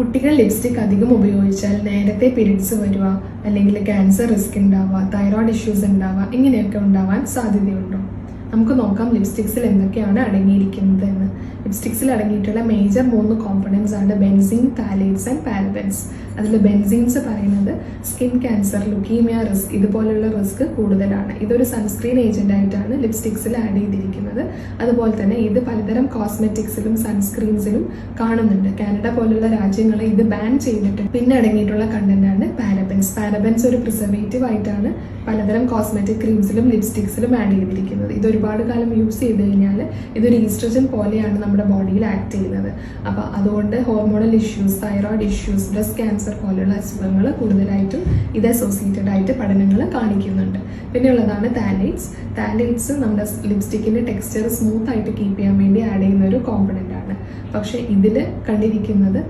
കുട്ടികൾ ലിപ്സ്റ്റിക് അധികം ഉപയോഗിച്ചാൽ നേരത്തെ പീരീഡ്സ് വരിക അല്ലെങ്കിൽ ക്യാൻസർ റിസ്ക് ഉണ്ടാവുക തൈറോയ്ഡ് ഇഷ്യൂസ് ഉണ്ടാവുക ഇങ്ങനെയൊക്കെ ഉണ്ടാവാൻ സാധ്യതയുണ്ടോ? നമുക്ക് നോക്കാം ലിപ്സ്റ്റിക്സിൽ എന്തൊക്കെയാണ് അടങ്ങിയിരിക്കുന്നത് എന്ന്. ലിപ്സ്റ്റിക്സിൽ അടങ്ങിയിട്ടുള്ള മേജർ മൂന്ന് കോമ്പണൻസ് ആണ് ബെൻസിൻ താലേറ്റ്സ് ആൻഡ് പാരബൻസ് അതിൽ ബെൻസിൻസ് പറയുന്നത് സ്കിൻ ക്യാൻസർ ലുക്കീമിയ റിസ്ക് ഇതുപോലുള്ള റിസ്ക് കൂടുതലാണ്. ഇതൊരു സൺസ്ക്രീൻ ഏജന്റ് ആയിട്ടാണ് ലിപ്സ്റ്റിക്സിൽ ആഡ് ചെയ്തിരിക്കുന്നത്. അതുപോലെ തന്നെ ഇത് പലതരം കോസ്മെറ്റിക്സിലും സൺസ്ക്രീൻസിലും കാണുന്നുണ്ട്. കാനഡ പോലുള്ള രാജ്യങ്ങളെ ഇത് ബാൻ ചെയ്തിട്ട് പിന്നെ അടങ്ങിയിട്ടുള്ള കണ്ടന്റ് ആണ് പാരബൻസ് പാരബൻസ് ഒരു പ്രിസർവേറ്റീവ് ആയിട്ടാണ് പലതരം കോസ്മെറ്റിക് ക്രീംസിലും ലിപ്സ്റ്റിക്സിലും ആഡ് ചെയ്തിരിക്കുന്നത്. ഇത് ഒരുപാട് കാലം യൂസ് ചെയ്ത് കഴിഞ്ഞാൽ ഇതൊരു ഈസ്ട്രജൻ പോലെയാണ് നമ്മുടെ ബോഡിയിൽ ആക്ട് ചെയ്യുന്നത്. അപ്പോൾ അതുകൊണ്ട് hormonal issues thyroid issues breast cancer പോലെയുള്ള അസുഖങ്ങൾ കൂടുതലായിട്ടും ഇത് അസോസിയേറ്റഡ് ആയിട്ട് പഠനങ്ങൾ കാണിക്കുന്നുണ്ട്. പിന്നെ ഉള്ളതാണ് താലേറ്റ്സ് താലേറ്റ്സ് നമ്മുടെ ലിപ്സ്റ്റിക്കിന്റെ ടെക്സ്ചർ സ്മൂത്ത് ആയിട്ട് കീപ്പ് ചെയ്യാൻ വേണ്ടി ആഡ് ചെയ്യുന്ന ഒരു കോമ്പണന്റ് ആണ്. പക്ഷേ ഇതിൽ കണ്ടിരിക്കുന്നത്